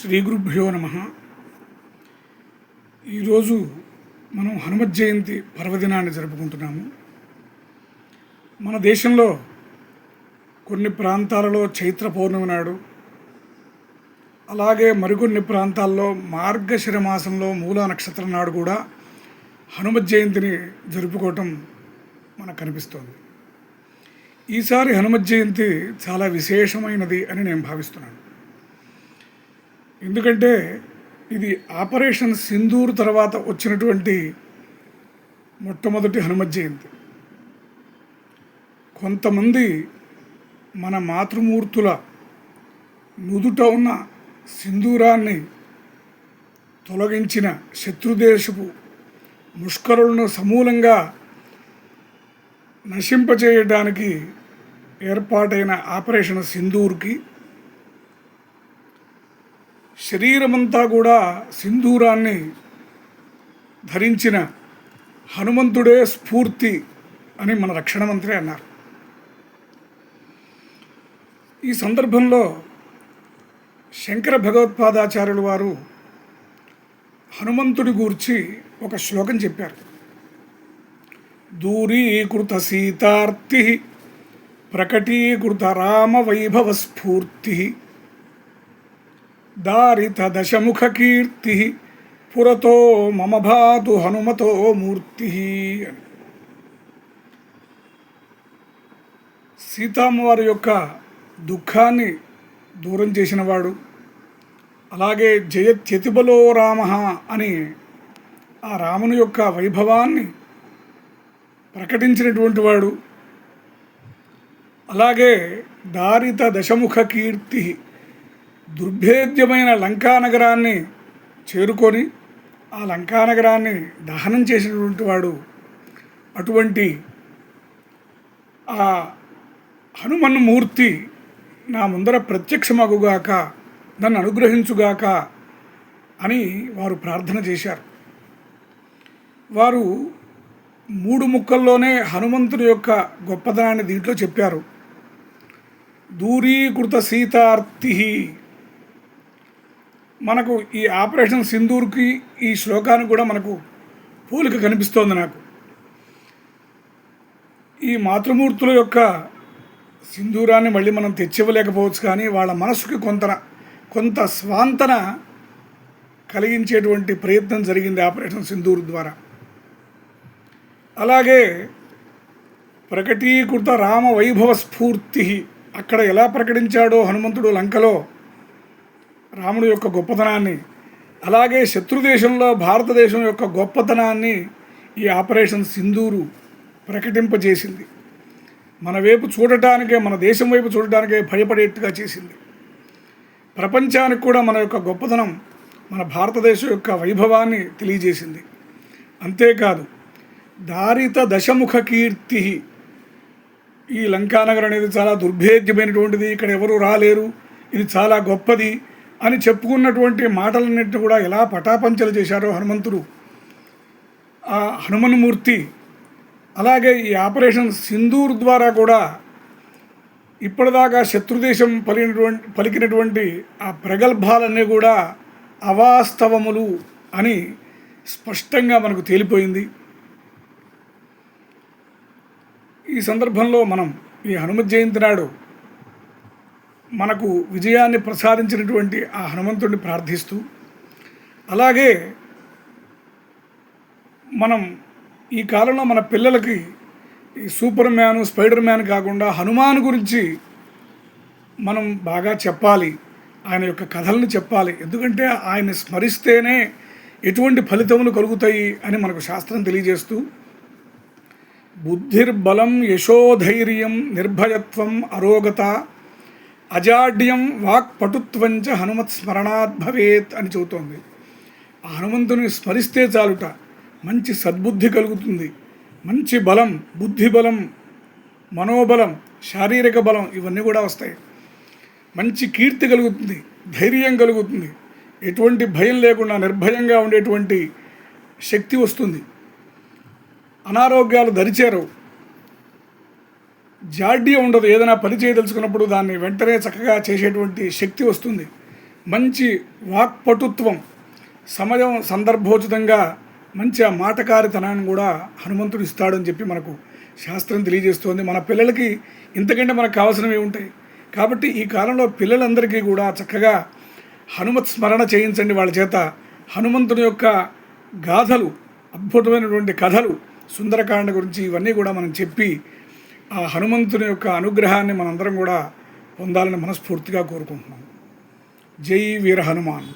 శ్రీ గురుభ్యో నమ. ఈరోజు మనం హనుమత్ జయంతి పర్వదినాన్ని జరుపుకుంటున్నాము. మన దేశంలో కొన్ని ప్రాంతాలలో చైత్ర పౌర్ణమి నాడు అలాగే మరికొన్ని ప్రాంతాల్లో మార్గశిర మాసంలో మూలా నక్షత్రం నాడు కూడా హనుమత్ జయంతిని జరుపుకోవటం మనకు కనిపిస్తోంది. ఈసారి హనుమత్ జయంతి చాలా విశేషమైనది అని నేను భావిస్తున్నాను. ఎందుకంటే ఇది ఆపరేషన్ సింధూర్ తర్వాత వచ్చినటువంటి మొట్టమొదటి హనుమత్ జయంతి. కొంతమంది మన మాతృమూర్తుల నుదుట ఉన్న సింధూరాన్ని తొలగించిన శత్రుదేశపు ముష్కరులను సమూలంగా నశింపచేయడానికి ఏర్పాటైన ఆపరేషన్ సింధూర్కి శరీరమంతా కూడా సింధూరాన్ని ధరించిన హనుమంతుడే స్ఫూర్తి అని మన రక్షణ మంత్రి అన్నారు. ఈ సందర్భంలో శంకర భగవత్పాదాచార్యులు వారు హనుమంతుడి గూర్చి ఒక శ్లోకం చెప్పారు. దూరీకృత సీతార్తి ప్రకటీకృత రామ వైభవ స్ఫూర్తి దారిత దశముఖ కీర్తి పురతో మమ భాతు హనుమతో మూర్తి అని. సీతామ్మవారి యొక్క దుఃఖాన్ని దూరం చేసినవాడు అలాగే జయత్యతిబలో రామ అని ఆ రాముని యొక్క వైభవాన్ని ప్రకటించినటువంటి వాడు అలాగే దారిత దశముఖ కీర్తి దుర్భేద్యమైన లంకా నగరాన్ని చేరుకొని ఆ లంకా నగరాన్ని దహనం చేసినటువంటి వాడు అటువంటి ఆ హనుమన్ మూర్తి నా ముందర ప్రత్యక్షమగుగాక నన్ను అనుగ్రహించుగాక అని వారు ప్రార్థన చేశారు. వారు మూడు ముక్కల్లోనే హనుమంతుని యొక్క గొప్పతనాన్ని దీంట్లో చెప్పారు. దూరీకృత సీతార్తి మనకు ఈ ఆపరేషన్ సింధూర్కి ఈ శ్లోకానికి కూడా మనకు పోలిక కనిపిస్తోంది నాకు. ఈ మాతృమూర్తుల యొక్క సింధూరాన్ని మళ్ళీ మనం తెచ్చివ్వలేకపోవచ్చు కానీ వాళ్ళ మనసుకి కొంత కొంత స్వాంతన కలిగించేటువంటి ప్రయత్నం జరిగింది ఆపరేషన్ సింధూర్ ద్వారా. అలాగే ప్రకటీకృత రామ వైభవ స్ఫూర్తి అక్కడ ఎలా ప్రకటించాడో హనుమంతుడు లంకలో రాముడు యొక్క గొప్పతనాన్ని అలాగే శత్రుదేశంలో భారతదేశం యొక్క గొప్పతనాన్ని ఈ ఆపరేషన్ సింధూరు ప్రకటింపజేసింది. మన వైపు చూడటానికే మన దేశం వైపు చూడటానికే భయపడేట్టుగా చేసింది. ప్రపంచానికి కూడా మన యొక్క గొప్పతనం మన భారతదేశం యొక్క వైభవాన్ని తెలియజేసింది. అంతేకాదు దారిత దశముఖ కీర్తి. ఈ లంకానగర్ అనేది చాలా దుర్భేద్యమైనటువంటిది ఇక్కడ ఎవరు రాలేరు ఇది చాలా గొప్పది. అని చెప్పుకున్నటువంటి మాటలన్నింటినీ కూడా ఎలా పటాపంచలు చేశారో హనుమంతుడు. ఆ హనుమన్మూర్తి అలాగే ఈ ఆపరేషన్ సింధూర్ ద్వారా కూడా ఇప్పటిదాకా శత్రుదేశం పలికినటువంటి పలికినటువంటి ఆ ప్రగల్భాలన్నీ కూడా అవాస్తవములు అని స్పష్టంగా మనకు తేలిపోయింది. ఈ సందర్భంలో మనం ఈ హనుమత్ జయంతి నాడు మనకు విజయాన్ని ప్రసాదించినటువంటి ఆ హనుమంతుడిని ప్రార్థిస్తూ అలాగే మనం ఈ కాలంలో మన పిల్లలకి ఈ సూపర్ మ్యాన్ స్పైడర్ మ్యాన్ కాకుండా హనుమాన్ గురించి మనం బాగా చెప్పాలి. ఆయన యొక్క కథలను చెప్పాలి. ఎందుకంటే ఆయన స్మరిస్తేనే ఎటువంటి ఫలితములు కలుగుతాయి అని మనకు శాస్త్రం తెలియజేస్తూ బుద్ధిర్బలం యశోధైర్యం నిర్భయత్వం అరోగత అజాడ్యం వాక్ పటుత్వంచ హనుమత్ స్మరణాత్ భవేత్ అని చెబుతోంది. ఆ హనుమంతుని స్మరిస్తే చాలుట. మంచి సద్బుద్ధి కలుగుతుంది. మంచి బలం బుద్ధి బలం మనోబలం శారీరక బలం ఇవన్నీ కూడా వస్తాయి. మంచి కీర్తి కలుగుతుంది ధైర్యం కలుగుతుంది. ఎటువంటి భయం లేకుండా నిర్భయంగా ఉండేటువంటి శక్తి వస్తుంది. అనారోగ్యాలు దరిచేరవు. జాడ్యం ఉండదు. ఏదైనా పని చేయదలుచుకున్నప్పుడు దాన్ని వెంటనే చక్కగా చేసేటువంటి శక్తి వస్తుంది. మంచి వాక్పటుత్వం సమయం సందర్భోచితంగా మంచి ఆ మాటకారితనాన్ని కూడా హనుమంతుడు ఇస్తాడని చెప్పి మనకు శాస్త్రం తెలియజేస్తోంది. మన పిల్లలకి ఇంతకంటే మనకు కావాల్సినవి ఉంటాయి. కాబట్టి ఈ కాలంలో పిల్లలందరికీ కూడా చక్కగా హనుమత్ స్మరణ చేయించండి వాళ్ళ చేత. హనుమంతుని యొక్క గాథలు అద్భుతమైనటువంటి కథలు సుందరకాండ గురించి ఇవన్నీ కూడా మనం చెప్పి ఆ హనుమంతుని యొక్క అనుగ్రహాన్ని మనందరం కూడా పొందాలని మనస్ఫూర్తిగా కోరుకుంటున్నాం. జై వీర హనుమాన్.